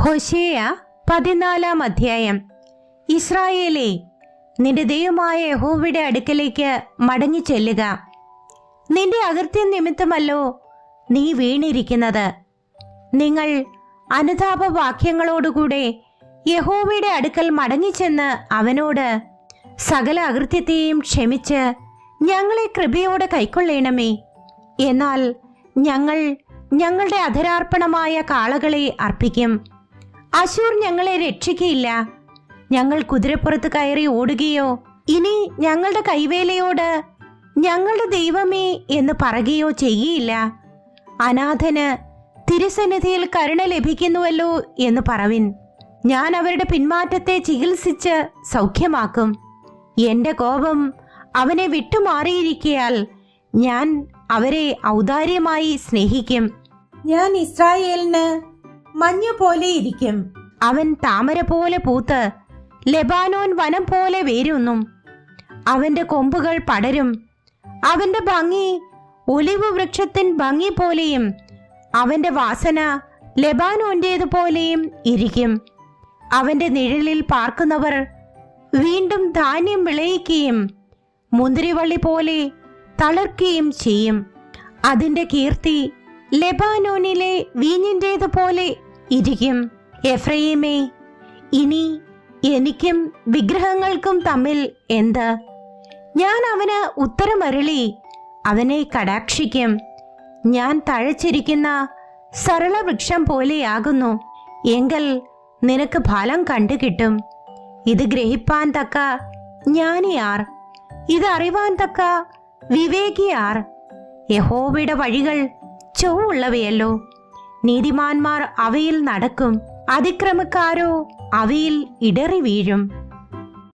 ഹോശേയ പതിനാലാം അധ്യായം. ഇസ്രായേലേ നിന്റെ ദൈവമായ യഹോവയുടെ അടുക്കലേക്ക് മടങ്ങി ചെല്ലുക. നിന്റെ അകൃത്യം നിമിത്തമല്ലോ നീ വീണിരിക്കുന്നത്. നിങ്ങൾ അനുതാപ വാക്യങ്ങളോടുകൂടെ യഹോവയുടെ അടുക്കൽ മടങ്ങിച്ചെന്ന് അവനോട് സകല അകൃത്യത്തെയും ക്ഷമിച്ച് ഞങ്ങളെ കൃപയോടെ കൈക്കൊള്ളണമേ. എന്നാൽ ഞങ്ങൾ ഞങ്ങളുടെ അധരാർപ്പണമായ കാളകളെ അർപ്പിക്കും. അശൂർ ഞങ്ങളെ രക്ഷിക്കയില്ല. ഞങ്ങൾ കുതിരപ്പുറത്ത് കയറി ഓടുകയോ ഇനി ഞങ്ങളുടെ കൈവേലയോട് ഞങ്ങളുടെ ദൈവമേ എന്ന് പറയുകയോ ചെയ്യയില്ല. അനാഥന് തിരുസന്നിധിയിൽ കരുണ ലഭിക്കുന്നുവല്ലോ എന്ന് പറവിൻ. ഞാൻ അവരുടെ പിന്മാറ്റത്തെ ചികിത്സിച്ച് സൗഖ്യമാക്കും. എന്റെ കോപം അവനെ വിട്ടുമാറിയിരിക്കയാൽ ഞാൻ അവരെ ഔദാര്യമായി സ്നേഹിക്കും. ഞാൻ ഇസ്രായേലിന് മഞ്ഞു പോലെ ഇരിക്കും. അവൻ താമര പോലെ പൂത്ത് ലെബാനോൻ വനം പോലെ വേരുന്നും. അവന്റെ കൊമ്പുകൾ പടരും. അവന്റെ ഭംഗി ഒലിവ് വൃക്ഷത്തിൻ ഭംഗി പോലെയും അവന്റെ വാസന ലെബാനോന്റേതുപോലെയും ഇരിക്കും. അവന്റെ നിഴലിൽ പാർക്കുന്നവർ വീണ്ടും ധാന്യം വിളയിക്കുകയും മുന്തിരിവള്ളി പോലെ തളർക്കുകയും ചെയ്യും. അതിന്റെ കീർത്തി ലെബാനോനിലെ വീഞ്ഞിന്റേതുപോലെ ഇരിക്കും. എഫ്രയീമേ ഇനി എനിക്കും വിഗ്രഹങ്ങൾക്കും തമ്മിൽ എന്ത്? ഞാൻ അവന് ഉത്തരമരുളി അവനെ കടാക്ഷിക്കും. ഞാൻ തഴച്ചിരിക്കുന്ന സരള വൃക്ഷം പോലെയാകുന്നു. എങ്കിൽ നിനക്ക് ഫലം കണ്ടുകിട്ടും. ഇത് ഗ്രഹിപ്പാൻ തക്ക ജ്ഞാനിയാർ. ഇത് തക്ക വിവേകിയാർ. യഹോവയുടെ വഴികൾ ചൊവ്വുള്ളവയല്ലോ. നീതിമാന്മാർ അവയിൽ നടക്കും. അതിക്രമക്കാരോ അവയിൽ ഇടറി വീഴും